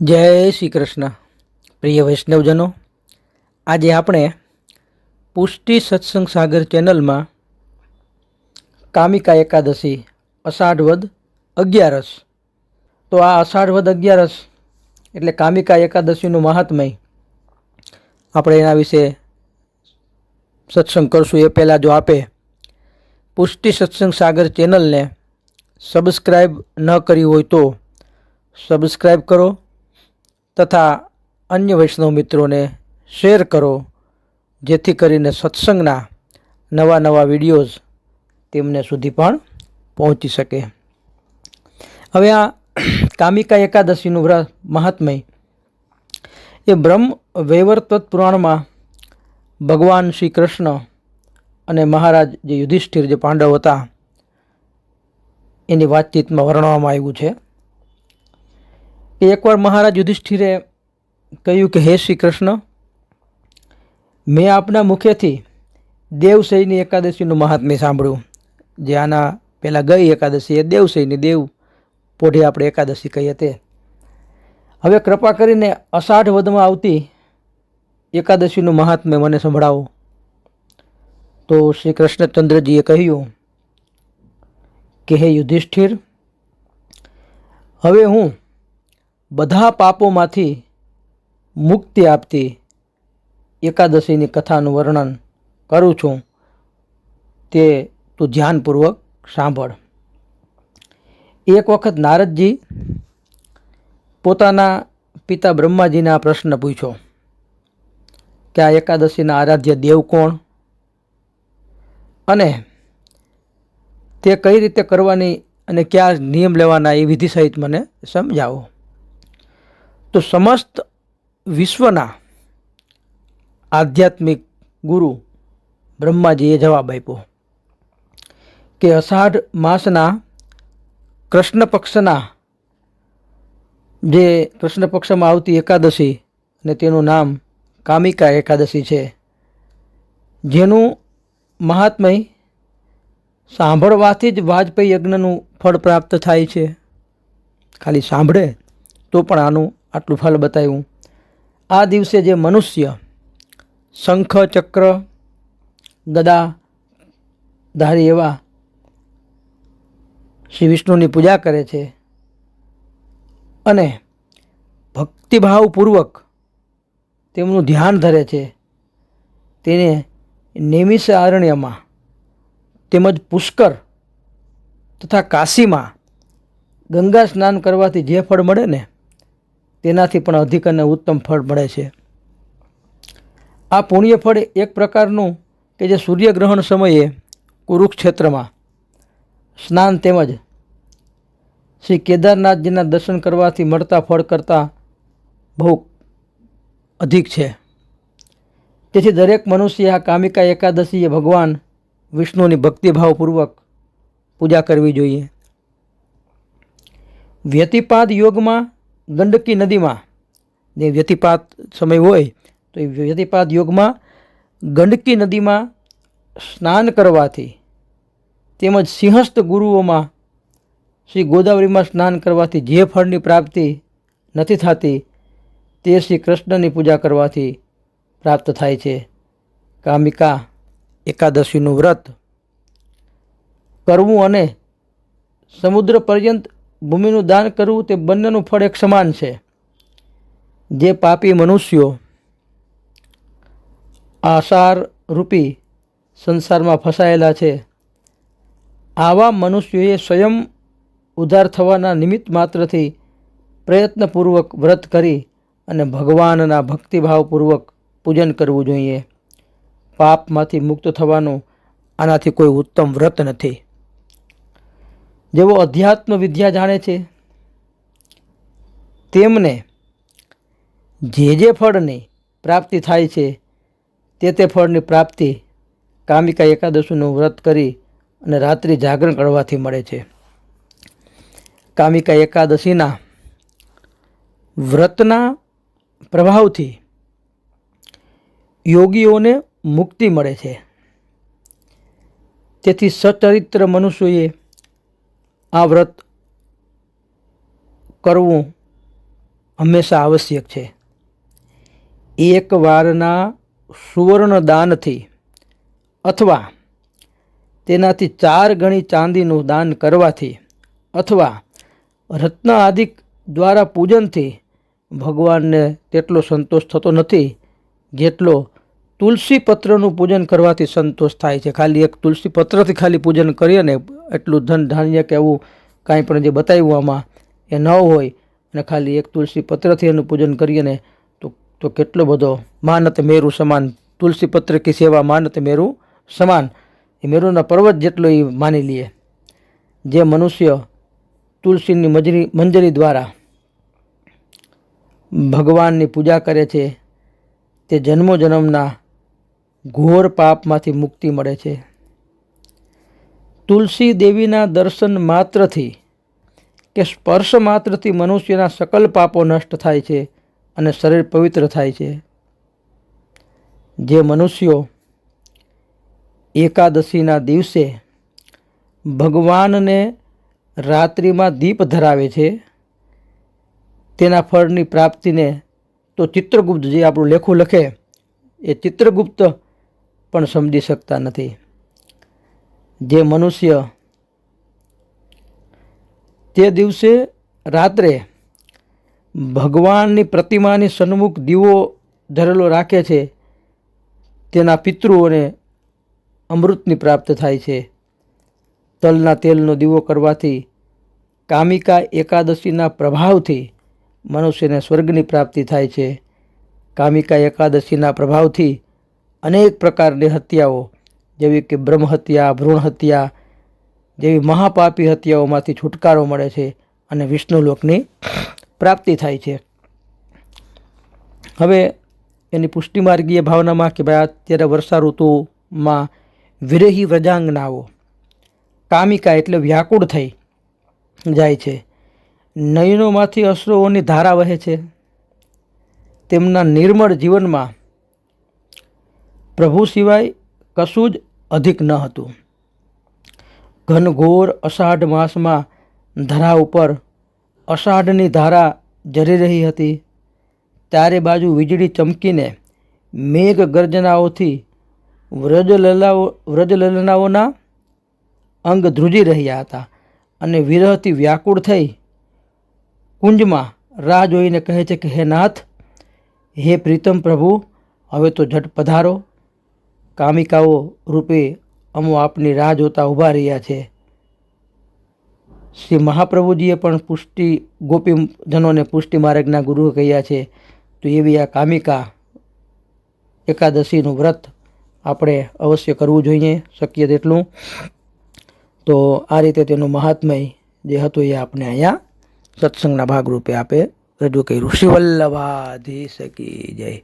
જય શ્રી કૃષ્ણ. પ્રિય વૈષ્ણવજનો, આજે આપણે પુષ્ટિ સત્સંગ સાગર ચેનલમાં કામિકા એકાદશી અષાઢ વદ અગિયારસ. તો આ અષાઢ વદ અગિયારસ એટલે કામિકા એકાદશીનું મહાત્મય આપણે એના વિશે સત્સંગ કરશું. એ પહેલાં જો આપે પુષ્ટિ સત્સંગ સાગર ચેનલને સબસ્ક્રાઈબ ન કરી હોય તો સબસ્ક્રાઈબ કરો. તથા અન્ય વૈષ્ણવ મિત્રોને શેર કરો, જેથી કરીને સત્સંગના નવા નવા વિડીયોઝ તેમને સુધી પણ પહોંચી શકે. હવે આ કામિકા એકાદશીનું વ્રત મહાત્મય. એ બ્રહ્મ વૈવર્તત પુરાણમાં ભગવાન શ્રી કૃષ્ણ અને મહારાજ જે યુધિષ્ઠિર જે પાંડવ હતા, એની વાતચીતમાં વર્ણવવામાં આવ્યું છે. કે એકવાર મહારાજ યુધિષ્ઠિરે કહ્યું કે, હે શ્રી કૃષ્ણ મેં આપના મુખેથી દેવશયની એકાદશીનું મહાત્મ્ય સાંભળ્યું. જે આના પહેલાં ગઈ એકાદશી એ દેવશયની દેવ પોઢી આપણે એકાદશી કહીએ તે હવે કૃપા કરીને અષાઢ વધમાં આવતી એકાદશીનું મહાત્મ્ય મને સંભળાવો. તો શ્રી કૃષ્ણચંદ્રજીએ કહ્યું કે, હે યુધિષ્ઠિર, હવે હું બધા પાપોમાંથી મુક્તિ આપતી એકાદશીની કથાનું વર્ણન કરું છું. તે તું ધ્યાનપૂર્વક સાંભળ. એક વખત નારદજી પોતાના પિતા બ્રહ્માજીને આ પ્રશ્ન પૂછ્યો કે આ એકાદશીના આરાધ્ય દેવ કોણ? અને તે કઈ રીતે કરવાની અને કયા નિયમ લેવાના એ વિધિ સહિત મને સમજાવો. તો સમસ્ત વિશ્વના આધ્યાત્મિક ગુરુ બ્રહ્માજીએ જવાબ આપ્યો કે અષાઢ માસના કૃષ્ણ પક્ષના જે કૃષ્ણ પક્ષમાં આવતી એકાદશી અને તેનું નામ કામિકા એકાદશી છે, જેનું મહાત્મય સાંભળવાથી જ વાજપેયી યજ્ઞનું ફળ પ્રાપ્ત થાય છે. ખાલી સાંભળે તો પણ આનું આટલું ફળ બતાવ્યું. આ દિવસે જે મનુષ્ય શંખ, ચક્ર, ગદા, ધારી એવા શ્રી વિષ્ણુની પૂજા કરે છે અને ભક્તિભાવપૂર્વક તેમનું ધ્યાન ધરે છે, તેને નેમિષ અરણ્યમાં તેમજ પુષ્કર તથા કાશીમાં ગંગા સ્નાન કરવાથી જે ફળ મળે ને તેનાથી પણ અધિક અને ઉત્તમ ફળ મળે છે. આ પુણ્ય ફળ એક પ્રકારનું કે જે સૂર્યગ્રહણ સમયે કુરુક્ષેત્રમાં સ્નાન તેમજ શ્રી કેદારનાથજીના દર્શન કરવાથી મળતા ફળ કરતાં બહુ અધિક છે. તેથી દરેક મનુષ્ય આ કામિકા એકાદશીએ ભગવાન વિષ્ણુની ભક્તિભાવપૂર્વક પૂજા કરવી જોઈએ. વ્યતિપાદ યોગમાં ગંડકી નદીમાં જે વ્યતિપાત સમય હોય તો એ વ્યતિપાત યોગમાં ગંડકી નદીમાં સ્નાન કરવાથી તેમજ સિંહસ્થ ગુરુઓમાં શ્રી ગોદાવરીમાં સ્નાન કરવાથી જે ફળની પ્રાપ્તિ નથી થતી તે શ્રી કૃષ્ણની પૂજા કરવાથી પ્રાપ્ત થાય છે. કામિકા એકાદશીનું વ્રત કરવું અને સમુદ્ર પર્યંત ભૂમિનું દાન કરવું તે બંનેનું ફળ એક સમાન છે. જે પાપી મનુષ્યો આસાર રૂપી સંસારમાં ફસાયેલા છે, આવા મનુષ્યોએ સ્વયં ઉદ્ધાર થવાના નિમિત્ત માત્રથી પ્રયત્નપૂર્વક વ્રત કરી અને ભગવાનના ભક્તિભાવપૂર્વક પૂજન કરવું જોઈએ. પાપમાંથી મુક્ત થવાનું આનાથી કોઈ ઉત્તમ વ્રત નથી. જેઓ અધ્યાત્મ વિદ્યા જાણે છે, તેમને જે જે ફળની પ્રાપ્તિ થાય છે, તે તે ફળની પ્રાપ્તિ કામિકા એકાદશીનું વ્રત કરી અને રાત્રિ જાગરણ કરવાથી મળે છે. કામિકા એકાદશીના વ્રતના પ્રભાવથી યોગીઓને મુક્તિ મળે છે. તેથી સચરિત્ર મનુષ્યોએ આ વ્રત કરવું હંમેશા આવશ્યક છે. એક વારના સુવર્ણ દાનથી અથવા તેનાથી ચાર ગણી ચાંદીનું દાન કરવાથી અથવા રત્ન આદિક દ્વારા પૂજનથી ભગવાનને તેટલો સંતોષ થતો નથી જેટલો તુલસી પત્રનું પૂજન કરવાથી સંતોષ થાય છે. ખાલી એક તુલસી પત્રથી ખાલી પૂજન કરીએ ને એટલું ધન ધાન્ય કે એવું કાંઈ પણ જે બતાવ્યું આમાં એ ન હોય અને ખાલી એક તુલસી પત્રથી એનું પૂજન કરીએ ને તો તો કેટલો બધો માનત મેરુ સમાન. તુલસી પત્ર કી સેવા માનત મેરુ સમાન. એ મેરુના પર્વત જેટલો એ માની લઈએ જે મનુષ્ય તુલસીની મજરી, મંજરી દ્વારા ભગવાનની પૂજા કરે છે, તે જન્મો જન્મના ઘોર પાપમાંથી મુક્તિ મળે છે. તુલસી દેવીના દર્શન માત્રથી કે સ્પર્શ માત્રથી મનુષ્યના સકલ પાપો નષ્ટ થાય છે અને શરીર પવિત્ર થાય છે. જે મનુષ્યો એકાદશીના દિવસે ભગવાનને રાત્રિમાં દીપ ધરાવે છે, તેના ફળની પ્રાપ્તિને તો ચિત્રગુપ્ત જે આપણું લેખું લખે, એ ચિત્રગુપ્ત પણ સમજી શકતા નથી. જે મનુષ્ય તે દિવસે રાત્રે ભગવાનની પ્રતિમાની સન્મુખ દીવો ધરેલો રાખે છે, તેના પિતૃઓને અમૃતની પ્રાપ્ત થાય છે. તલના તેલનો દીવો કરવાથી કામિકા એકાદશીના પ્રભાવથી મનુષ્યને સ્વર્ગની પ્રાપ્તિ થાય છે. કામિકા એકાદશીના પ્રભાવથી અનેક પ્રકારની હત્યાઓ, જેવી કે બ્રહ્મ હત્યા, ભ્રૂણ હત્યા, જેવી મહાપાપી હત્યાઓમાંથી છુટકારો મળે છે અને વિષ્ણુલોકની પ્રાપ્તિ થાય છે. હવે એની પુષ્ટિમાર્ગીય ભાવનામાં કે ભાઈ અત્યારે વર્ષા ઋતુમાં વિરહી વ્રજાંગનાઓ, કામિકા એટલે વ્યાકુળ થઈ જાય છે. નયનોમાંથી અશ્રુઓની ધારા વહે છે. તેમના નિર્મળ જીવનમાં પ્રભુ સિવાય કશું જ અધિક ન હતું. ઘનઘોર અષાઢ માસમાં ધરા ઉપર અષાઢની ધારા જરી રહી હતી. ચારે બાજુ વીજળી ચમકીને મેઘ ગર્જનાઓથી વ્રજલલાઓ વ્રજલલનાઓના અંગ ધ્રુજી રહ્યા હતા અને વિરહથી વ્યાકુળ થઈ કુંજમાં રાહ જોઈને કહે છે કે, હે નાથ, હે પ્રીતમ પ્રભુ, હવે તો ઝટ પધારો. કામિકાઓ રૂપે અમો આપની રાહ જોતા ઊભા રહ્યા છે. શ્રી મહાપ્રભુજીએ પણ પુષ્ટિ ગોપીજનોને પુષ્ટિ માર્ગના ગુરુ કહ્યા છે. તો એવી આ કામિકા એકાદશીનું વ્રત આપણે અવશ્ય કરવું જોઈએ, શક્ય તેટલું. તો આ રીતે તેનું મહાત્મય જે હતું એ આપણે અહીંયા સત્સંગના ભાગરૂપે આપે રજૂ કર્યું. શિવલ્લભાધી શકી જય.